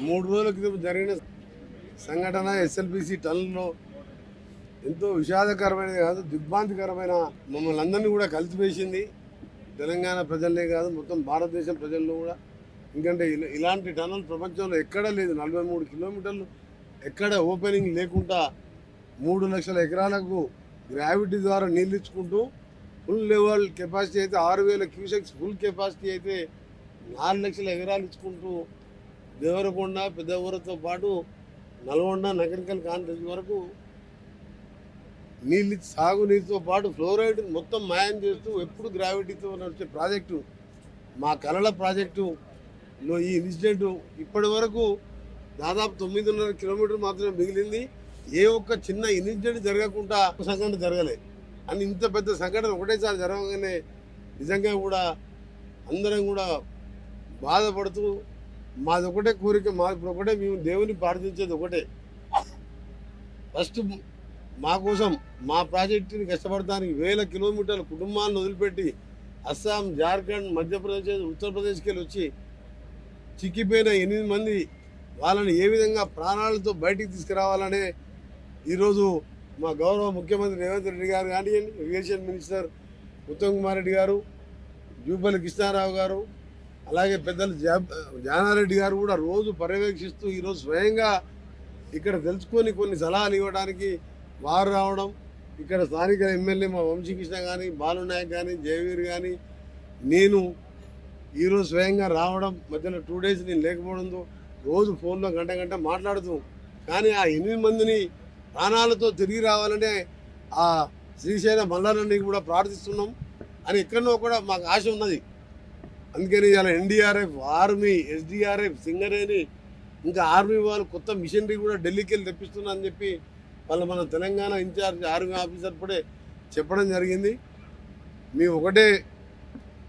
మూడు రోజుల క్రితం జరిగిన సంఘటన ఎస్ఎల్బిసి టన్నులో ఎంతో విషాదకరమైనది కాదు దిగ్భ్రాంతికరమైన మమ్మల్ని అందరినీ కూడా కలిసివేసింది. తెలంగాణ ప్రజలనే కాదు మొత్తం భారతదేశం ప్రజల్లో కూడా. ఎందుకంటే ఇలా- ఇలాంటి టన్నులు ప్రపంచంలో ఎక్కడా లేదు. నలభై మూడు కిలోమీటర్లు ఎక్కడ ఓపెనింగ్ లేకుండా మూడు లక్షల ఎకరాలకు గ్రావిటీ ద్వారా నీళ్ళు ఇచ్చుకుంటూ ఫుల్ లెవెల్ కెపాసిటీ అయితే ఆరు వేల క్యూసెక్స్ ఫుల్ కెపాసిటీ అయితే నాలుగు లక్షల ఎకరాలు ఇచ్చుకుంటూ దేవరకొండ పెద్ద ఊరతో పాటు నల్గొండ నగరికల్ కాంట్రీ వరకు నీళ్ళు సాగునీరుతో పాటు ఫ్లోరైడ్ మొత్తం మాయం చేస్తూ ఎప్పుడు గ్రావిటీతో నడిచే ప్రాజెక్టు మా కలల ప్రాజెక్టులో ఈ ఇన్సిడెంట్ ఇప్పటి వరకు దాదాపు తొమ్మిదిన్నర కిలోమీటర్ మాత్రమే మిగిలింది. ఏ ఒక్క చిన్న ఇన్సిడెంట్ జరగకుండా సంఘటన జరగలే. అని ఇంత పెద్ద సంఘటన ఒకటేసారి జరగగానే నిజంగా కూడా అందరం కూడా బాధపడుతూ మాది ఒకటే కోరిక మా ఇప్పుడు ఒకటే మేము దేవుని ప్రార్థించేది ఒకటే. ఫస్ట్ మా కోసం మా ప్రాజెక్టుని కష్టపడటానికి వేల కిలోమీటర్ల కుటుంబాలను వదిలిపెట్టి అస్సాం జార్ఖండ్ మధ్యప్రదేశ్ ఉత్తరప్రదేశ్కి వెళ్ళి వచ్చి చిక్కిపోయిన ఎనిమిది మంది వాళ్ళని ఏ విధంగా ప్రాణాలతో బయటికి తీసుకురావాలనే ఈరోజు మా గౌరవ ముఖ్యమంత్రి రేవంత్ రెడ్డి గారు కానివ్వండి ఇరిగేషన్ మినిస్టర్ ఉత్తమ్ కుమార్ రెడ్డి గారు జూపల్లి కృష్ణారావు గారు అలాగే పెద్దలు జానారెడ్డి గారు కూడా రోజు పర్యవేక్షిస్తూ ఈరోజు స్వయంగా ఇక్కడ తెలుసుకొని కొన్ని సలహాలు ఇవ్వడానికి వారు రావడం ఇక్కడ స్థానిక ఎమ్మెల్యే మా వంశీకృష్ణ కానీ బాలునాయక్ కానీ జయవీర్ కానీ నేను ఈరోజు స్వయంగా రావడం మధ్యలో టూ డేస్ నేను లేకపోవడంతో రోజు ఫోన్లో గంట గంట మాట్లాడుతూ కానీ ఆ ఎనిమిది మందిని ప్రాణాలతో తిరిగి రావాలనే ఆ శ్రీశైల మల్లారెడ్డిని కూడా ప్రార్థిస్తున్నాం. అని ఎక్కడో కూడా మాకు ఆశ ఉన్నది. అందుకని ఇలా ఎన్డీఆర్ఎఫ్ ఆర్మీ ఎస్డిఆర్ఎఫ్ సింగరేణి ఇంకా ఆర్మీ వాళ్ళు కొత్త మిషనరీ కూడా ఢిల్లీకి వెళ్ళి తెప్పిస్తున్నా అని చెప్పి వాళ్ళు మన తెలంగాణ ఇన్ఛార్జ్ ఆర్మీ ఆఫీసర్ కూడా చెప్పడం జరిగింది. మేము ఒకటే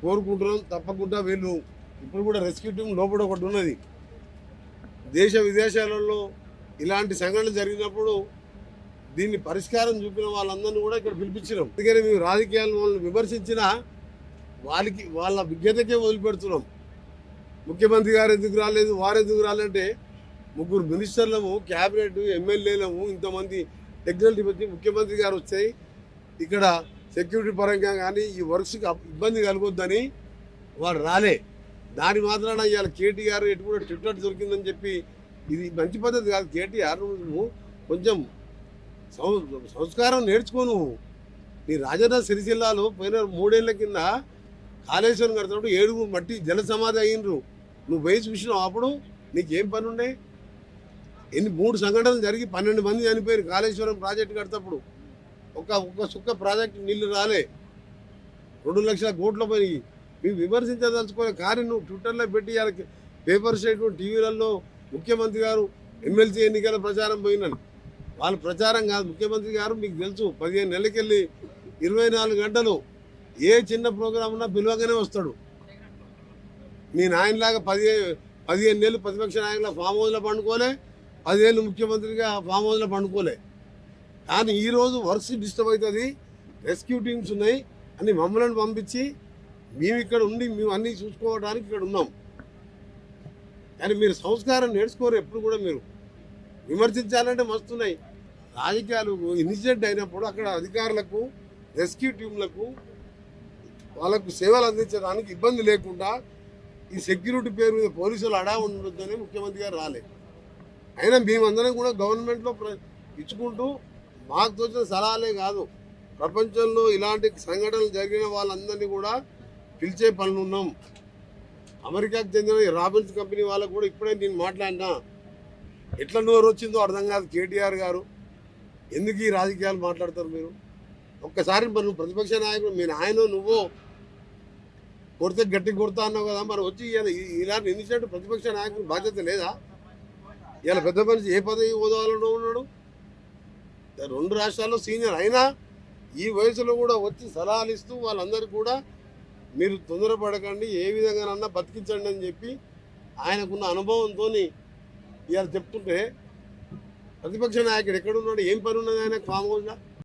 కోరుకుంటున్నాం తప్పకుండా వీళ్ళు ఇప్పుడు కూడా రెస్క్యూ టీం లోపల ఒకటి ఉన్నది. దేశ విదేశాలలో ఇలాంటి సంఘటనలు జరిగినప్పుడు దీన్ని పరిష్కారం చూపిన వాళ్ళందరినీ కూడా ఇక్కడ పిలిపించినాం. అందుకని మేము రాజకీయాలను వాళ్ళని విమర్శించినా వాళ్ళకి వాళ్ళ విజ్ఞతకే వదిలిపెడుతున్నాం. ముఖ్యమంత్రి గారు ఎందుకు రాలేదు వారు ఎందుకు రాలంటే ముగ్గురు మినిస్టర్లము క్యాబినెట్ ఎమ్మెల్యేలము ఇంతమంది టెక్నాలజీ వచ్చి ముఖ్యమంత్రి గారు వచ్చాయి ఇక్కడ సెక్యూరిటీ పరంగా కానీ ఈ వర్క్స్కి ఇబ్బంది కలగొద్దని వాడు రాలే. దాని మాత్రాన ఇవాళ కేటీఆర్ ఎటు కూడా ట్విట్టర్ దొరికిందని చెప్పి ఇది మంచి పద్ధతి కాదు. కేటీఆర్ నువ్వు కొంచెం సం- సంస్కారం నేర్చుకో నువ్వు నీ రాజన్న సిరిసిల్లాలో పోయిన మూడేళ్ళ కింద కాళేశ్వరం కడుతున్నప్పుడు ఏడుగు మట్టి జల సమాధి అయినరు. నువ్వు పోయి విషయం అప్పుడు నీకేం పని ఉండే ఎన్ని మూడు సంఘటనలు జరిగి పన్నెండు మంది చనిపోయారు కాళేశ్వరం ప్రాజెక్టు కడతప్పుడు. ఒక ఒక్క సుక్క ప్రాజెక్టు నీళ్ళు రాలే. రెండు లక్షల కోట్ల పోయి మీరు విమర్శించదలుచుకునే కానీ నువ్వు ట్విట్టర్లో పెట్టి పేపర్ స్టేట్మెంట్ టీవీలలో ముఖ్యమంత్రి గారు ఎమ్మెల్సీ ఎన్నికల ప్రచారం పోయినాను వాళ్ళ ప్రచారం కాదు ముఖ్యమంత్రి గారు మీకు తెలుసు పదిహేను నెలలకెళ్ళి ఇరవై నాలుగు గంటలు ఏ చిన్న ప్రోగ్రాం ఉన్నా పిలవగానే వస్తాడు. మీ నాయనలాగా పదిహేను పదిహేను నెలలు ప్రతిపక్ష నాయకుల ఫామ్ హౌస్లో పండుకోలే పదిహేను ముఖ్యమంత్రిగా ఫామ్ హౌస్లో పండుకోలే. కానీ ఈరోజు వర్క్స్ డిస్టర్బ్ అవుతుంది రెస్క్యూ టీమ్స్ ఉన్నాయి అని మమ్మల్ని పంపించి మేము ఇక్కడ ఉండి మేము అన్నీ చూసుకోవడానికి ఇక్కడ ఉన్నాం. కానీ మీరు సంస్కారం నేర్చుకోరు ఎప్పుడు కూడా మీరు. విమర్శించాలంటే మస్తున్నాయి రాజకీయాలు ఇన్సిడెంట్ అయినప్పుడు అక్కడ అధికారులకు రెస్క్యూ టీంలకు వాళ్ళకు సేవలు అందించడానికి ఇబ్బంది లేకుండా ఈ సెక్యూరిటీ పేరు మీద పోలీసులు అడా ఉండొద్దని ముఖ్యమంత్రి గారు రాలే. అయినా మేమందరం కూడా గవర్నమెంట్లో ఇచ్చుకుంటూ మాకు తోచిన సలహాలే కాదు. ప్రపంచంలో ఇలాంటి సంఘటనలు జరిగిన వాళ్ళందరినీ కూడా పిలిచే పనులు ఉన్నాం. అమెరికాకు చెందిన ఈ రాబిన్స్ కంపెనీ వాళ్ళకు కూడా ఇప్పుడే నేను మాట్లాడినా. ఎట్లా నోరు వచ్చిందో అర్థం కాదు కేటీఆర్ గారు. ఎందుకు ఈ రాజకీయాలు మాట్లాడతారు మీరు? ఒక్కసారి మరి ప్రతిపక్ష నాయకుడు మీ నాయన నువ్వు కొడితే గట్టి కొడతా అన్నావు కదా మరి వచ్చి ఇలా ఈ- ఇలాంటి ప్రతిపక్ష నాయకుడు బాధ్యత లేదా? ఇలా పెద్ద మనిషి ఏ పదవి హోదాలో ఉన్నాడు? రెండు రాష్ట్రాల్లో సీనియర్ అయినా ఈ వయసులో కూడా వచ్చి సలహాలు ఇస్తూ వాళ్ళందరికీ కూడా మీరు తొందరపడకండి ఏ విధంగానన్నా బతికించండి అని చెప్పి ఆయనకున్న అనుభవంతో ఇలా చెప్తుంటే ప్రతిపక్ష నాయకుడు ఎక్కడున్నాడు? ఏం పని ఉన్నది ఆయన? ఫామ్ హౌస్లో